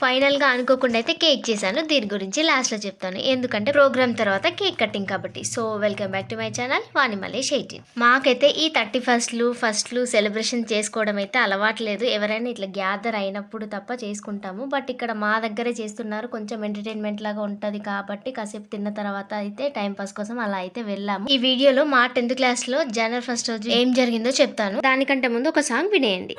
ఫైనల్గా అనుకోకుండా అయితే కేక్ చేశాను. దీని గురించి లాస్ట్లో చెప్తాను. ఎందుకంటే ప్రోగ్రామ్ తర్వాత కేక్ కటింగ్ కాబట్టి. So welcome back to my channel Vani Malesh eighteen మాకైతే ఈ థర్టీ ఫస్ట్లు ఫస్ట్లు సెలబ్రేషన్ చేసుకోవడం అయితే అలవాట్లేదు ఎవరైనా ఇట్లా గ్యాదర్ అయినప్పుడు తప్ప చేసుకుంటాము. బట్ ఇక్కడ మా దగ్గరే చేస్తున్నారు. కొంచెం ఎంటర్టైన్మెంట్ లాగా ఉంటుంది కాబట్టి కాసేపు తిన్న తర్వాత అయితే టైం పాస్ కోసం అలా అయితే వెళ్ళాము. ఈ వీడియోలో మా టెన్త్ క్లాస్లో జనవరి ఫస్ట్ రోజు ఏం జరిగిందో చెప్తాను. దానికంటే ముందు ఒక సాంగ్ వినేయండి.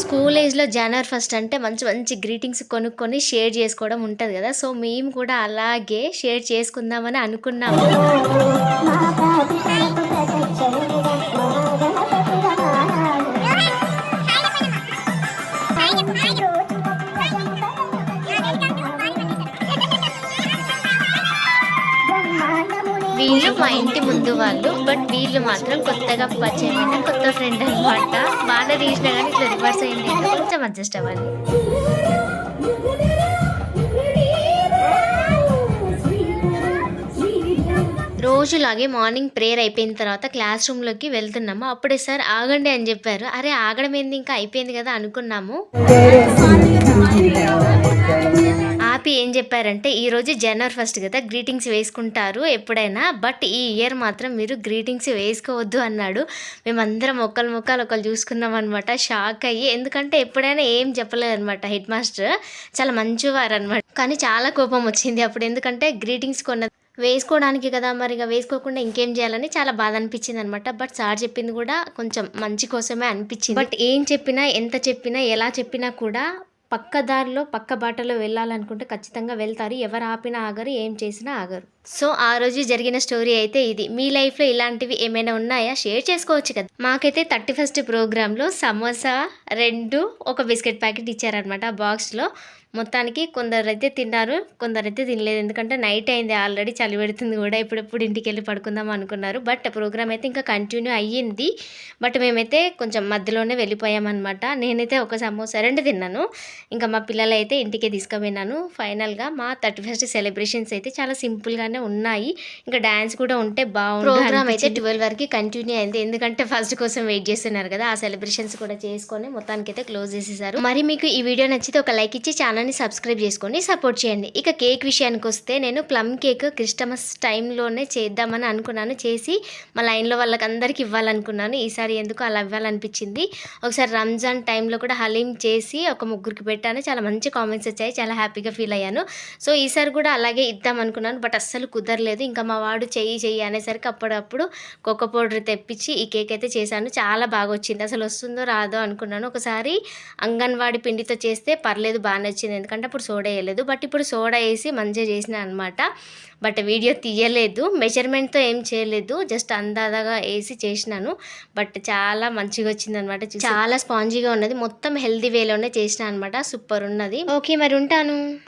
స్కూల్ ఏజ్లో జనవరి ఫస్ట్ అంటే మంచి మంచి గ్రీటింగ్స్ కొనుక్కొని షేర్ చేసుకోవడం ఉంటుంది కదా. సో మేము కూడా అలాగే షేర్ చేసుకుందామని అనుకున్నాము. వీళ్ళు మా ఇంటి ముందు వాళ్ళు బట్ వీళ్ళు మాత్రం కొత్తగా పరిచయమైన కొత్త ఫ్రెండ్ అనమాట బాగా తీసినా కానీ ఇట్లా రివర్స్ అయింది కొంచెం అడ్జస్ట్ అవ్వాలి. రోజులాగే మార్నింగ్ ప్రేయర్ అయిపోయిన తర్వాత క్లాస్ రూమ్లోకి వెళ్తున్నాము. అప్పుడే సార్ ఆగండి అని చెప్పారు. అరే ఆగడం ఏంది? ఇంకా అయిపోయింది కదా అనుకున్నాము. ఆపి ఏం చెప్పారంటే ఈరోజు జనవరి ఫస్ట్ కదా గ్రీటింగ్స్ వేసుకుంటారు ఎప్పుడైనా బట్ ఈ ఇయర్ మాత్రం మీరు గ్రీటింగ్స్ వేసుకోవద్దు అన్నాడు. మేమందరం ఒకళ్ళు ముక్కలు ఒకళ్ళు చూసుకున్నాం అనమాట షాక్ అయ్యి ఎందుకంటే ఎప్పుడైనా ఏం చెప్పలేదనమాట హెడ్ మాస్టర్. చాలా మంచివారు అనమాట కానీ చాలా కోపం వచ్చింది అప్పుడు. ఎందుకంటే గ్రీటింగ్స్ కొన్న వేసుకోవడానికి కదా మరి ఇక వేసుకోకుండా ఇంకేం చేయాలని చాలా బాధ అనిపించింది అనమాట బట్ సార్ చెప్పింది కూడా కొంచెం మంచి కోసమే అనిపించింది. బట్ ఏం చెప్పినా ఎంత చెప్పినా ఎలా చెప్పినా కూడా పక్క దారిలో పక్క బాటలో వెళ్ళాలనుకుంటే ఖచ్చితంగా వెళ్తారు. ఎవరు ఆపినా ఆగరు ఏం చేసినా ఆగరు. సో ఆ రోజు జరిగిన స్టోరీ అయితే ఇది. మీ లైఫ్లో ఇలాంటివి ఏమైనా ఉన్నాయా? షేర్ చేసుకోవచ్చు కదా. మాకైతే థర్టీ ఫస్ట్ ప్రోగ్రాంలో సమోసా రెండు ఒక బిస్కెట్ ప్యాకెట్ ఇచ్చారనమాట బాక్స్లో. మొత్తానికి కొందరు అయితే తిన్నారు కొందరైతే తినలేదు. ఎందుకంటే నైట్ అయింది ఆల్రెడీ చలి పెడుతుంది కూడా. ఇప్పుడెప్పుడు ఇంటికి వెళ్ళి పడుకుందాం అనుకున్నారు. బట్ ప్రోగ్రామ్ అయితే ఇంకా కంటిన్యూ అయ్యింది. బట్ మేమైతే కొంచెం మధ్యలోనే వెళ్ళిపోయామన్నమాట. నేనైతే ఒక సమోసా రెండు తిన్నాను. ఇంకా మా పిల్లలు అయితే ఇంటికి తీసుకుపోయినాను. ఫైనల్గా మా థర్టీ ఫస్ట్ సెలబ్రేషన్స్ అయితే చాలా సింపుల్గానే ఉన్నాయి? ఇంకా డ్యాన్స్ కూడా ఉంటే బాగుంది ప్రోగ్రామ్ అయితే ట్వెల్వ్ వరకు కంటిన్యూ అయింది. ఎందుకంటే ఫస్ట్ కోసం వెయిట్ చేస్తున్నారు కదా ఆ సెలబ్రేషన్స్ కూడా చేసుకొని మొత్తానికి అయితే క్లోజ్ చేసేసారు. మరి మీకు ఈ వీడియో నచ్చితే ఒక లైక్ ఇచ్చి ఛానల్ని సబ్స్క్రైబ్ చేసుకొని సపోర్ట్ చేయండి. ఇక కేక్ విషయానికి వస్తే నేను ప్లమ్ కేక్ క్రిస్టమస్ టైంలోనే చేద్దామని అనుకున్నాను. చేసి మా లైన్లో వాళ్ళకి అందరికి ఇవ్వాలనుకున్నాను. ఈసారి ఎందుకు అలా ఇవ్వాలనిపించింది. ఒకసారి రంజాన్ టైంలో కూడా హలీం చేసి ఒక ముగ్గురికి పెట్టాను. చాలా మంచి కామెంట్స్ వచ్చాయి. చాలా హ్యాపీగా ఫీల్ అయ్యాను. సో ఈసారి కూడా అలాగే ఇద్దాం అనుకున్నాను బట్ అస్సలు కుదరలేదు. ఇంకా మా వాడు చెయ్యి చెయ్యి అనేసరికి అప్పుడప్పుడు కోకో పౌడర్ తెప్పించి ఈ కేక్ అయితే చేశాను. చాలా బాగా వచ్చింది. అసలు వస్తుందో రాదో అనుకున్నాను. ఒకసారి అంగన్వాడి పిండితో చేస్తే పర్లేదు బాగానే వచ్చింది ఎందుకంటే అప్పుడు సోడా వేయలేదు. బట్ ఇప్పుడు సోడా వేసి మంచిగా చేసిన అనమాట బట్ వీడియో తీయలేదు. మెజర్మెంట్తో ఏం చేయలేదు. జస్ట్ అందాదాగా వేసి చేసినాను. బట్ చాలా మంచిగా వచ్చింది అనమాట చాలా స్పాంజీగా ఉన్నది. మొత్తం హెల్దీ వేలోనే చేసిన అనమాట సూపర్ ఉన్నది. ఓకే మరి ఉంటాను.